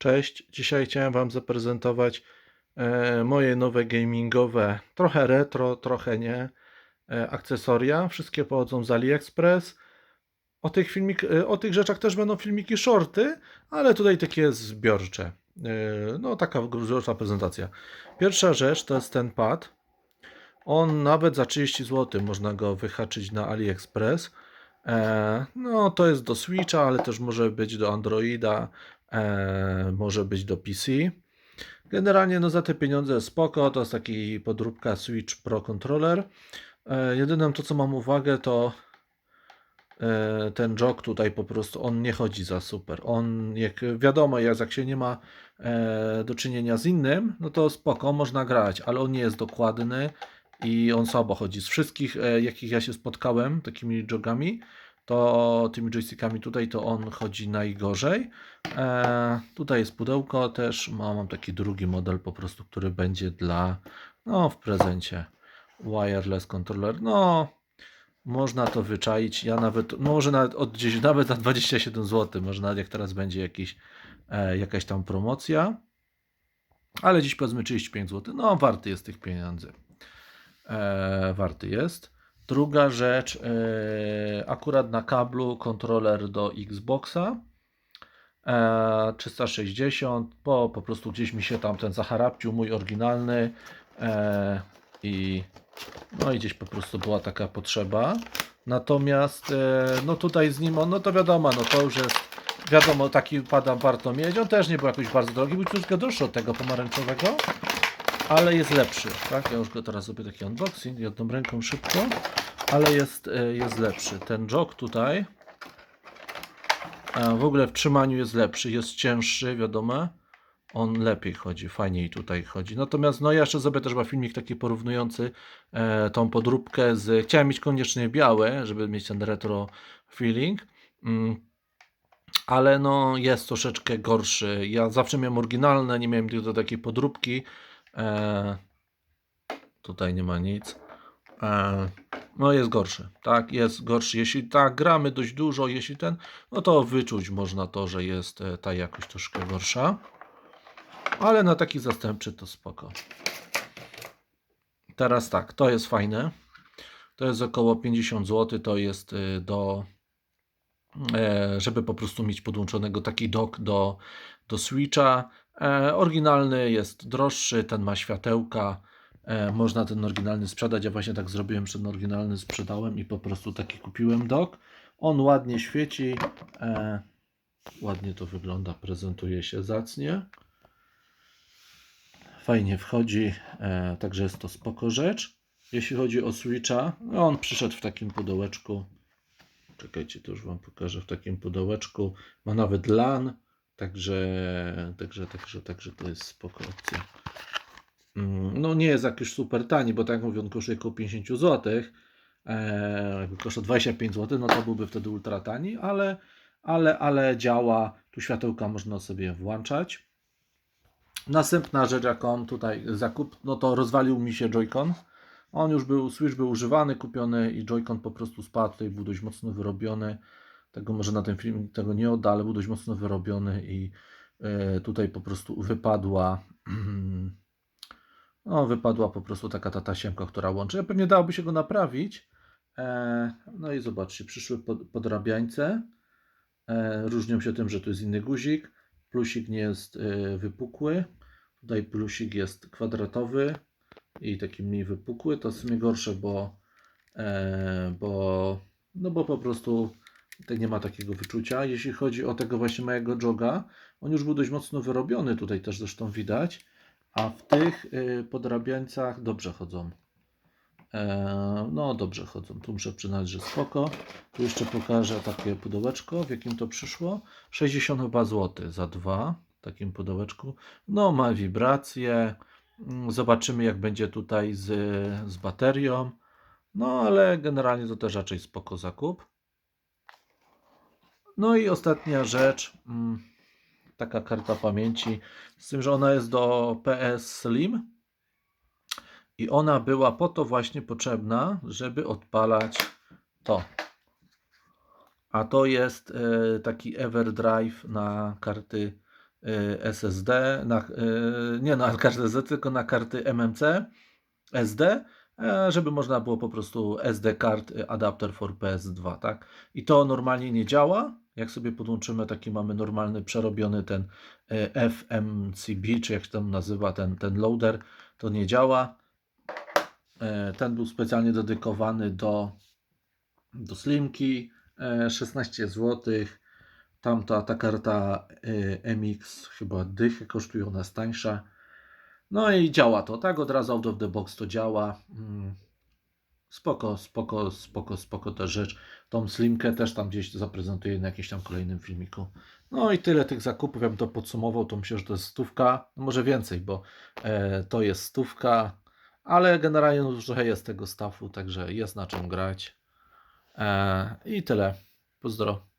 Cześć, dzisiaj chciałem Wam zaprezentować e, moje nowe gamingowe, trochę retro, trochę nie, e, akcesoria. Wszystkie pochodzą z AliExpress. O tych, filmik, e, o tych rzeczach też będą filmiki shorty, ale tutaj takie zbiorcze. No taka zbiorcza prezentacja. Pierwsza rzecz to jest ten pad. On nawet za 30 zł można go wyhaczyć na AliExpress. No to jest do Switcha, ale też może być do Androida, e, może być do PC. Generalnie no za te pieniądze spoko, to jest taki podróbka Switch Pro Controller. E, jedynym to co mam uwagę to e, ten jog tutaj po prostu on nie chodzi za super. On jak wiadomo jest jak się nie ma e, do czynienia z innym, no to spoko, można grać, ale on nie jest dokładny i on słabo chodzi. Z wszystkich e, jakich ja się spotkałem takimi jogami, to tymi joystickami tutaj to on chodzi najgorzej. E, tutaj jest pudełko też, mam, mam taki drugi model po prostu, który będzie dla, no w prezencie, wireless controller, no można to wyczaić, ja nawet, może nawet od gdzieś, nawet za 27 zł, może nawet jak teraz będzie jakiś, e, jakaś tam promocja, ale dziś powiedzmy 35 zł, no warty jest tych pieniędzy, e, warty jest. Druga rzecz, e, akurat na kablu kontroler do Xboxa e, 360, bo po prostu gdzieś mi się tam ten zacharapcił, mój oryginalny e, i no i gdzieś po prostu była taka potrzeba. Natomiast e, no tutaj z nim, on, no to wiadomo, no to już jest wiadomo, taki pada warto mieć. On też nie był jakoś bardzo drogi, był troszkę droższy od tego pomarańczowego, ale jest lepszy, tak? Ja już go teraz zrobię taki unboxing, jedną ręką szybko, ale jest, e, jest lepszy. Ten jog tutaj e, w ogóle w trzymaniu jest lepszy, jest cięższy, wiadomo. On lepiej chodzi, fajniej tutaj chodzi. Natomiast no ja jeszcze zrobię też chyba filmik taki porównujący e, tą podróbkę z... Chciałem mieć koniecznie białe, żeby mieć ten retro feeling. Mm. Ale no jest troszeczkę gorszy. Ja zawsze miałem oryginalne, nie miałem tylko takiej podróbki. E, tutaj nie ma nic. E, no jest gorszy, tak, jest gorszy. Jeśli tak gramy dość dużo, jeśli ten, no to wyczuć można to, że jest e, ta jakość troszkę gorsza. Ale na taki zastępczy to spoko. Teraz tak, to jest fajne. To jest około 50 zł, to jest y, do e, żeby po prostu mieć podłączonego taki dock do, do Switcha. E, oryginalny jest droższy, ten ma światełka. E, można ten oryginalny sprzedać. Ja właśnie tak zrobiłem, że ten oryginalny sprzedałem i po prostu taki kupiłem dock. On ładnie świeci. E, ładnie to wygląda, prezentuje się zacnie. Fajnie wchodzi, e, także jest to spoko rzecz. Jeśli chodzi o Switcha, no on przyszedł w takim pudełeczku. Czekajcie, to już Wam pokażę w takim pudełeczku. Ma nawet LAN, także, także, także, także to jest spoko opcja. Mm, No nie jest jakiś super tani, bo tak jak mówię, on kosztuje około 50 zł. E, jakby kosztował 25 zł, no to byłby wtedy ultra tani, ale, ale, ale działa. Tu światełka można sobie włączać. Następna rzecz, jaką tutaj zakup, no to rozwalił mi się Joy-Con. On już był, Switch był używany, kupiony i Joy-Con po prostu spadł, tutaj był dość mocno wyrobiony. Tego może na tym filmie tego nie odda, ale był dość mocno wyrobiony i e, tutaj po prostu wypadła no wypadła po prostu taka ta tasiemka, która łączy. Pewnie dałoby się go naprawić. E, no i zobaczcie, przyszły pod, podrabiańce. E, różnią się tym, że tu jest inny guzik. Plusik nie jest e, wypukły. Tutaj plusik jest kwadratowy i taki mniej wypukły. To w sumie gorsze, bo, e, bo, no bo po prostu nie ma takiego wyczucia. Jeśli chodzi o tego właśnie mojego joga, on już był dość mocno wyrobiony, tutaj też zresztą widać, a w tych y, podrabiańcach dobrze chodzą. E, no dobrze chodzą, tu muszę przyznać, że spoko. Tu jeszcze pokażę takie pudełeczko, w jakim to przyszło. 60 chyba zł za dwa w takim pudełeczku. No ma wibracje. Zobaczymy jak będzie tutaj z, z baterią. No ale generalnie to też raczej spoko zakup. No i ostatnia rzecz, mm, taka karta pamięci, z tym, że ona jest do PS Slim i ona była po to właśnie potrzebna, żeby odpalać to. A to jest e, taki EverDrive na karty SSD, na, y, nie na SD, tylko na karty MMC SD, e, żeby można było po prostu SD card y, adapter for PS2, tak? I to normalnie nie działa. Jak sobie podłączymy, taki mamy normalny, przerobiony ten y, FMCB, czy jak się tam nazywa ten, ten loader, to nie działa. E, Ten był specjalnie dedykowany do, do Slimki, e, 16 zł. Tamta ta karta y, MX chyba dychę kosztuje, ona jest tańsza. No i działa to, tak? Od razu out of the box to działa. Mm. Spoko, spoko, spoko, spoko ta rzecz. Tą slimkę też tam gdzieś zaprezentuję na jakimś tam kolejnym filmiku. No i tyle tych zakupów. Ja bym to podsumował, to myślę, że to jest stówka. No może więcej, bo e, to jest stówka, ale generalnie no, trochę jest tego stafu, także jest na czym grać. E, I tyle. Pozdro.